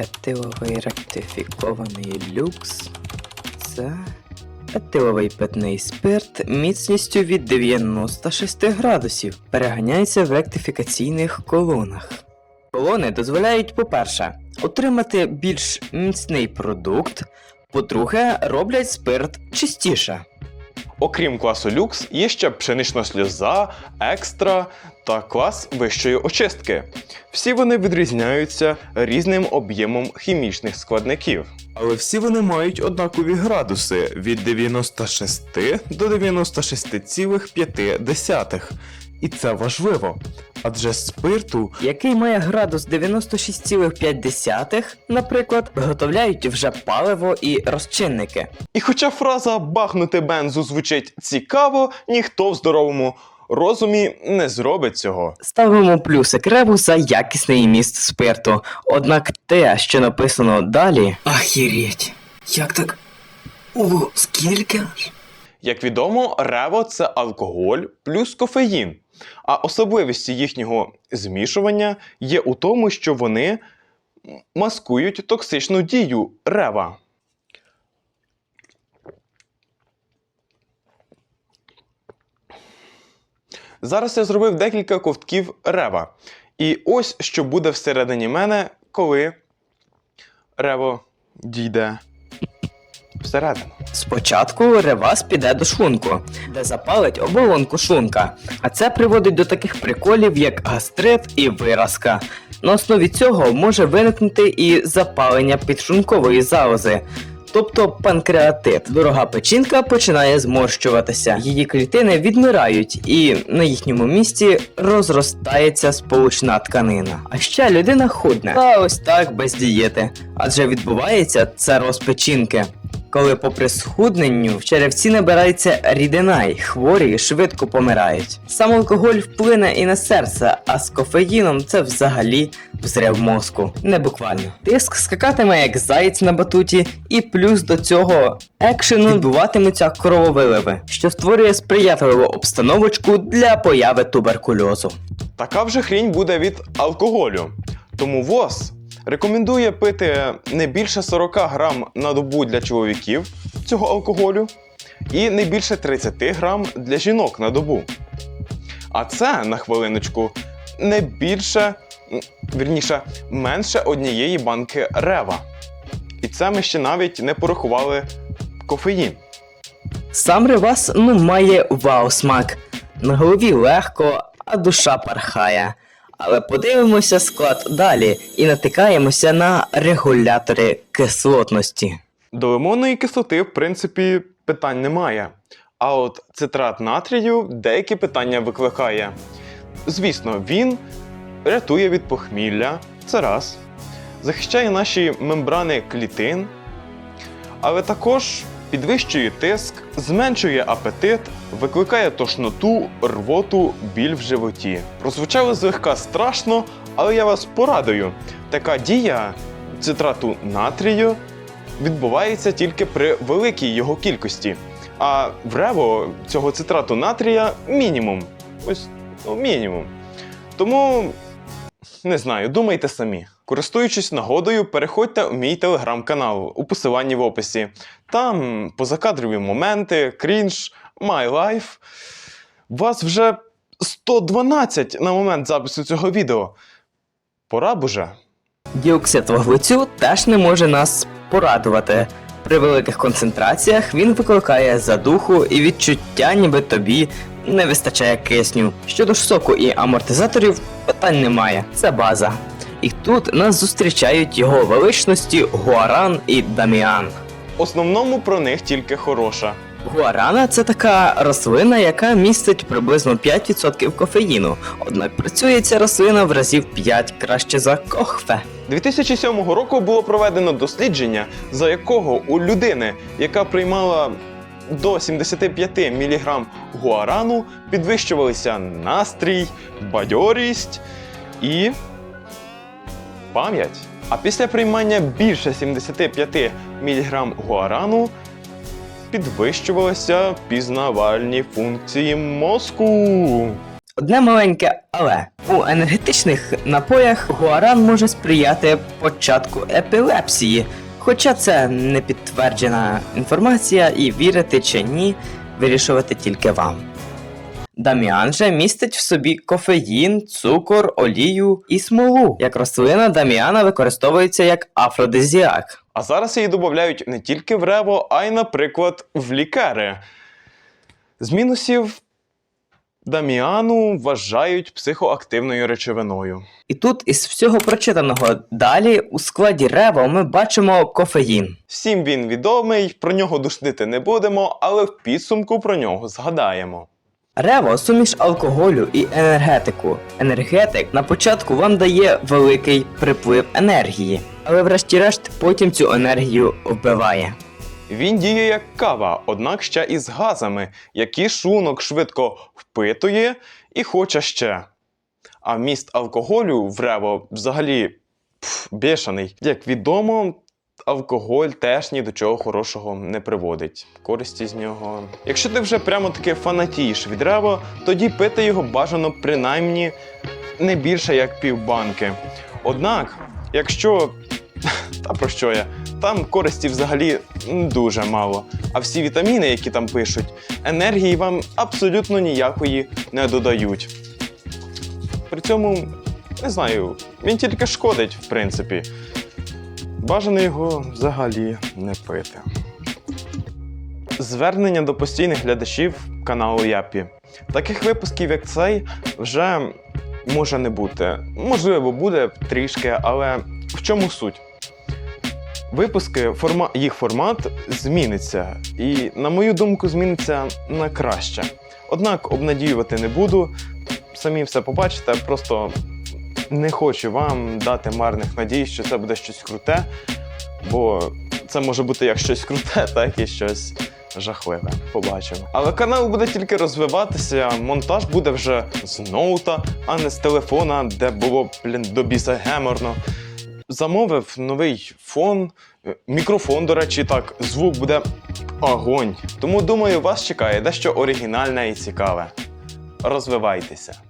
етиловий ректифікований люкс. Це етиловий питний спирт міцністю від 96 градусів. Переганяється в ректифікаційних колонах. Колони дозволяють, по-перше, отримати більш міцний продукт, по-друге, роблять спирт чистіше. Окрім класу люкс, є ще пшенична сльоза, екстра та клас вищої очистки. Всі вони відрізняються різним об'ємом хімічних складників. Але всі вони мають однакові градуси від 96 до 96,5. І це важливо. Адже спирту який має градус 96,5, наприклад, виготовляють вже паливо і розчинники. І хоча фраза бахнути бензу звучить цікаво, ніхто в здоровому розумі не зробить цього. Ставимо плюсик реву за якісний міст спирту. Однак те, що написано далі, Ахіреть. Як так? Ого, скільки? Як відомо, рево це алкоголь плюс кофеїн. А особливості їхнього змішування є у тому, що вони маскують токсичну дію рева. Зараз я зробив декілька ковтків рева. І ось що буде всередині мене, коли рево дійде всередину. спочатку ревас піде до шлунку, де запалить оболонку шлунка. А це приводить до таких приколів, як гастрит і виразка. На основі цього може виникнути і запалення підшлункової залози. Тобто панкреатит. Дорога печінка починає зморщуватися, її клітини відмирають, і на їхньому місці розростається сполучна тканина. А ще людина худне. Та ось так без дієти. Адже відбувається це розпечінки. Коли попри схудненню в черевці набирається рідина, і хворі швидко помирають. Сам алкоголь вплине і на серце, а з кофеїном це взагалі взрив мозку. Не буквально. Тиск скакатиме як заєць на батуті, і плюс до цього екшену відбуватимуться крововиливи, що створює сприятливу обстановочку для появи туберкульозу. Така вже хрінь буде від алкоголю. Тому ВОЗ рекомендує пити не більше 40 грам на добу для чоловіків цього алкоголю і не більше 30 грам для жінок на добу. А це, на хвилиночку, не більше, вірніше, менше однієї банки рева. І це ми ще навіть не порахували кофеїн. Сам Ревас ну має вау смак. На голові легко, а душа пархає. Але подивимося склад далі і натикаємося на регулятори кислотності. До лимонної кислоти, в принципі, питань немає. А от цитрат натрію деякі питання викликає. Звісно, він рятує від похмілля, це раз, захищає наші мембрани клітин, але також підвищує тиск, зменшує апетит, викликає тошноту, рвоту, біль в животі. Прозвучало злегка страшно, але я вас порадую. Така дія цитрату натрію відбувається тільки при великій його кількості. А в рево цього цитрату натрія мінімум. Ось ну, мінімум. Тому не знаю, думайте самі. Користуючись нагодою, переходьте в мій телеграм-канал у посиланні в описі. Там позакадрові моменти, крінж, my life. Вас вже 112 на момент запису цього відео. Пора б уже. Діоксид вуглецю теж не може нас порадувати. При великих концентраціях він викликає задуху і відчуття, ніби тобі не вистачає кисню. Щодо ж соку і амортизаторів, питань немає. Це база. І тут нас зустрічають його величності Гуаран і Даміан. В основному про них тільки хороша. Гуарана це така рослина, яка містить приблизно 5% кофеїну. Однак працює ця рослина в разів 5 краще за кохфе. 2007 року було проведено дослідження, за якого у людини, яка приймала до 75 мг гуарану, підвищувалися настрій, бадьорість і пам'ять. А після приймання більше 75 мг гуарану підвищувалися пізнавальні функції мозку. Одне маленьке але у енергетичних напоях гуаран може сприяти початку епілепсії, хоча це не підтверджена інформація і вірити чи ні, вирішувати тільки вам. Даміан же містить в собі кофеїн, цукор, олію і смолу. Як рослина даміана використовується як афродизіак. А зараз її додають не тільки в рево, а й, наприклад, в лікари. З мінусів даміану вважають психоактивною речовиною. І тут із всього прочитаного далі у складі рево ми бачимо кофеїн. Всім він відомий, про нього душнити не будемо, але в підсумку про нього згадаємо. Рево суміш алкоголю і енергетику. Енергетик на початку вам дає великий приплив енергії, але врешті-решт потім цю енергію вбиває. Він діє як кава, однак ще із газами, які шлунок швидко впитує і хоче ще. А вміст алкоголю в рево взагалі пф, бешений. Як відомо, алкоголь теж ні до чого хорошого не приводить. Користі з нього. Якщо ти вже прямо таки фанатієш від рево, тоді пити його бажано принаймні не більше як півбанки. Однак, якщо. Та про що я? Там користі взагалі дуже мало. А всі вітаміни, які там пишуть, енергії вам абсолютно ніякої не додають. При цьому, не знаю, він тільки шкодить, в принципі. Бажано його взагалі не пити. Звернення до постійних глядачів каналу Япі. Таких випусків, як цей, вже може не бути. Можливо, буде трішки, але в чому суть? Випуски, форма... їх формат зміниться, і, на мою думку, зміниться на краще. Однак обнадіювати не буду. Самі все побачите, просто не хочу вам дати марних надій, що це буде щось круте, бо це може бути як щось круте, так і щось жахливе. Побачимо. Але канал буде тільки розвиватися, монтаж буде вже з ноута, а не з телефона, де було блін, до біса геморно. Замовив новий фон, е, мікрофон, до речі, так, звук буде огонь. Тому думаю, вас чекає дещо оригінальне і цікаве. Розвивайтеся.